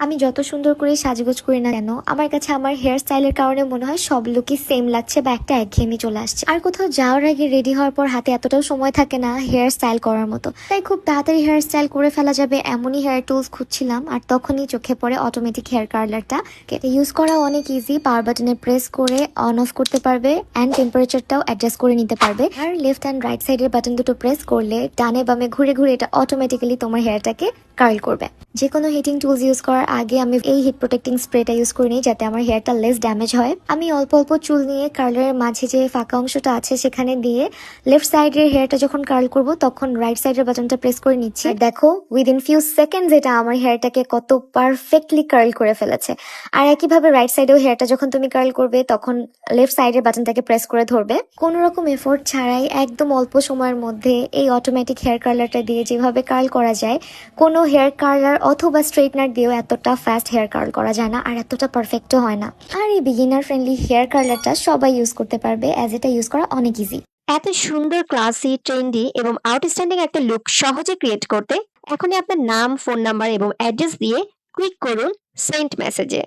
আমি যত সুন্দর করে সাজগোজ করি না কেন, আমার কাছে আমার হেয়ার স্টাইলের কারণে মনে হয় সব লুকই সেম লাগছে বা একটা একঘেয়েমি চলে আসছে। আর কোথাও যাওয়ার আগে রেডি হওয়ার পর হাতে এতটাও সময় থাকে না হেয়ার স্টাইল করার মতো। তাই খুব তাড়াতাড়ি হেয়ার স্টাইল করে ফেলা যাবে এমনই হেয়ার টুলস খুঁজছিলাম আর তখনই চোখে পড়ে অটোমেটিক হেয়ার কার্লারটা ইউজ করা অনেক ইজি পাওয়ার বাটনে প্রেস করে অন অফ করতে পারবে অ্যান্ড টেম্পারেচারটাও অ্যাডজাস্ট করে নিতে পারবে। আর লেফট অ্যান্ড রাইট সাইডের বাটন দুটো প্রেস করলে ডানে বামে ঘুরে ঘুরে এটা অটোমেটিক্যালি তোমার হেয়ারটাকে কার্ল করবে। যে কোনো হিটিং টুলস ইউজ করার আগে আমি এই হিট প্রোটেক্টিং স্প্রেটা ইউজ করে নিই যাতে আমার হেয়ারটা লেস ড্যামেজ হয়। আমি অল্প অল্প চুল নিয়ে কার্লারের মাঝে যে ফাঁকা অংশটা আছে সেখানে দিয়ে লেফট সাইডের হেয়ারটা যখন কার্ল করব তখন রাইট সাইডের বাটনটা প্রেস করে নিচ্ছি। দেখো উইদিন ফিউ সেকেন্ডস এটা আমার হেয়ারটাকে কত পারফেক্টলি কার্ল করে ফেলেছে। আর একইভাবে রাইট সাইডেও হেয়ারটা যখন তুমি কার্ল করবে তখন লেফট সাইডের বাটনটাকে প্রেস করে ধরবে। কোনো রকম এফোর্ট ছাড়াই একদম অল্প সময়ের মধ্যে এই অটোমেটিক হেয়ার কার্লারটা দিয়ে যেভাবে কার্ল করা যায়, কোনো হেয়ার কার্লার অথবা স্ট্রেটনার দিয়েও এতটা ফাস্ট হেয়ার কার্ল করা যায় না, আর এতটা পারফেক্টও হয় না। আর এই বিগিনার ফ্রেন্ডলি হেয়ার কার্লারটা সবাই ইউজ করতে পারবে অ্যাজ এটা ইউজ করা অনেক ইজি এত সুন্দর ক্লাসি ট্রেন্ডি এবং আউটস্ট্যান্ডিং একটা লুক সহজে ক্রিয়েট করতে এখনই আপনার নাম ফোন নাম্বার এবং অ্যাড্রেস দিয়ে ক্লিক করুন সেন্ট মেসেজে